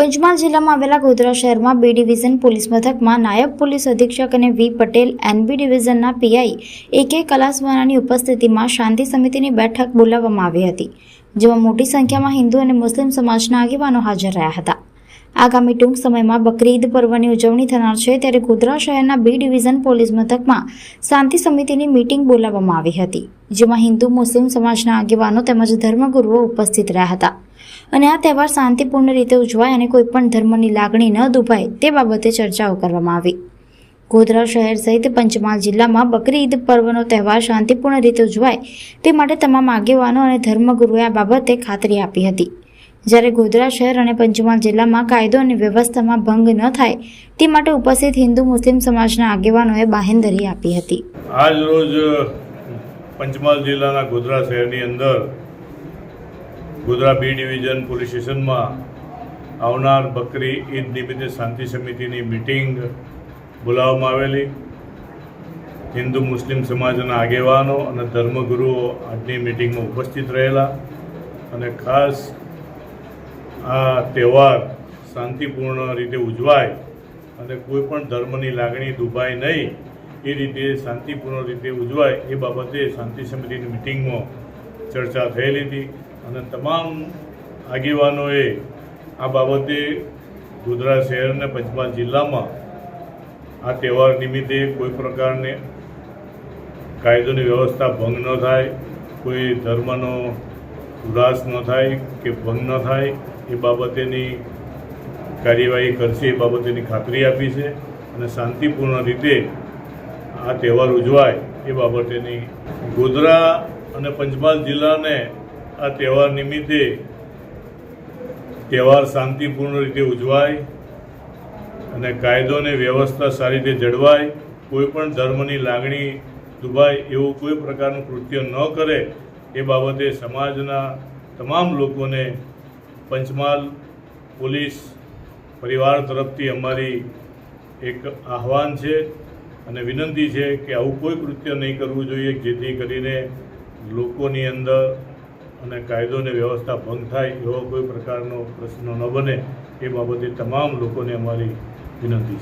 પંચમહાલ જિલ્લામાં આવેલા ગોધરા શહેરમાં બી ડિવિઝન પોલીસ મથકમાં નાયબ પોલીસ અધિક્ષક અને વી પટેલ એનબી ડિવિઝનના પીઆઈ એ કે કલાસવાનાની ઉપસ્થિતિમાં શાંતિ સમિતિની બેઠક બોલાવવામાં આવી હતી, જેમાં મોટી સંખ્યામાં હિન્દુ અને મુસ્લિમ સમાજના આગેવાનો હાજર રહ્યા હતા. આગામી ટૂંક સમયમાં બકરી ઈદ પર્વની ઉજવણી થનાર છે ત્યારે ગોધરા શહેરના બી ડિવિઝન પોલીસ મથકમાં શાંતિ સમિતિની મીટિંગ બોલાવવામાં આવી હતી, જેમાં હિન્દુ, મુસ્લિમ સમાજના આગેવાનો તેમજ ધર્મગુરુઓ ઉપસ્થિત રહ્યા હતા. અને આ તહેવાર શાંતિપૂર્ણ રીતે ઉજવાય અને કોઈ પણ ધર્મની લાગણી ન દુભાય તે બાબતે ચર્ચાઓ કરવામાં આવી. ગોધરા શહેર સહિત પંચમહાલ જિલ્લામાં બકરી ઈદ પર્વનો તહેવાર શાંતિપૂર્ણ રીતે ઉજવાય તે માટે તમામ આગેવાનો અને ધર્મગુરુએ આ બાબતે ખાતરી આપી હતી. જ્યારે ગોધરા શહેર અને પંચમહાલ જિલ્લામાં કાયદો અને વ્યવસ્થામાં ભંગ ન થાય તે માટે ઉપસ્થિત હિન્દુ મુસ્લિમ સમાજના આગેવાનોએ બાહેંધરી આપી હતી. આજ રોજ પંચમહાલ જિલ્લાના ગોધરા શહેરની અંદર ગોધરા બી ડિવિઝન પોલીસ સ્ટેશનમાં આવનાર બકરી ઈદ નિમિત્તે શાંતિ સમિતિની મિટિંગ બોલાવવામાં આવેલી. હિન્દુ મુસ્લિમ સમાજના આગેવાનો અને ધર્મગુરુઓ આજની મિટિંગમાં ઉપસ્થિત રહેલા અને ખાસ આ તહેવાર શાંતિપૂર્ણ રીતે ઉજવાય અને કોઈ પણ ધર્મની લાગણી દુભાય નહીં, એ રીતે શાંતિપૂર્ણ રીતે ઉજવાય, એ બાબતે શાંતિ સમિતિની મિટિંગમાં ચર્ચા થયેલી હતી અને તમામ આગેવાનોએ આ બાબતે ગોધરા શહેર અને પંચમહાલ જિલ્લામાં આ તહેવાર નિમિત્તે કોઈ પ્રકારને કાયદોની વ્યવસ્થા ભંગ ન થાય, કોઈ ધર્મનો ઉદાસ ન થાય કે ભંગ ન થાય એ બાબતેની કાર્યવાહી કરશે એ બાબતેની ખાતરી આપી છે અને શાંતિપૂર્ણ રીતે આ તહેવાર ઉજવાય એ બાબતેની ગોધરા અને પંચમહાલ જિલ્લાને આ તહેવાર નિમિત્તે તહેવાર શાંતિપૂર્ણ રીતે ઉજવાય અને કાયદો અને વ્યવસ્થા સારી રીતે જળવાય. કોઈ પણ ધર્મની લાગણી દુભાય એવું કોઈ પ્રકારનું કૃત્ય ન કરે એ બાબતે સમાજના તમામ લોકોને પંચમહાલ પોલીસ પરિવાર તરફથી અમારી એક આહવાન છે અને વિનંતી છે કે આવું કોઈ કૃત્ય નહીં કરવું જોઈએ, જેથી કરીને લોકોની અંદર અને કાયદો અને વ્યવસ્થા ભંગ થાય એવો કોઈ પ્રકારનો પ્રશ્ન ન બને. એ બાબતે તમામ લોકોને અમારી વિનંતી છે.